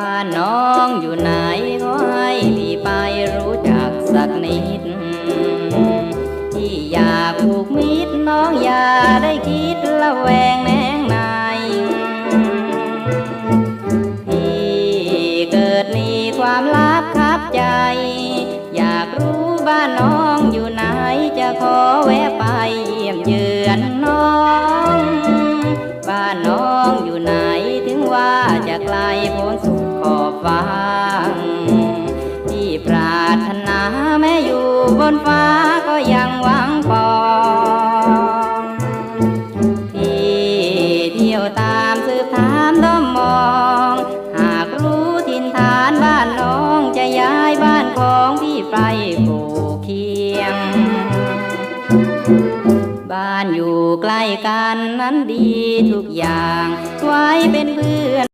บ้านน้องอยู่ไหนขอให้พี่ไปรู้จักสักนิด ที่อยากผูกมิตรน้องอย่าได้คิดละแวงแนงนายพี่เกิดมีความลับคับใจ อยากรู้บ้านน้องอยู่ไหนจะขอแวะไปเยี่ยมเยือนน้องบ้านน้องอยู่ไหนถึงว่าจะไกลพ้นสุด ขอบฟ้าที่ปรารถนาแม้อยู่บนฟ้าก็ยังหวังปองที่เที่ยวตามสืบถามด้อมมอง หากรู้ทินฐานบ้านน้องจะย้ายบ้านของพี่ไปปลูกเคียง บ้านอยู่ใกล้กันนั้นดีทุกอย่าง ไว้เป็นเพื่อน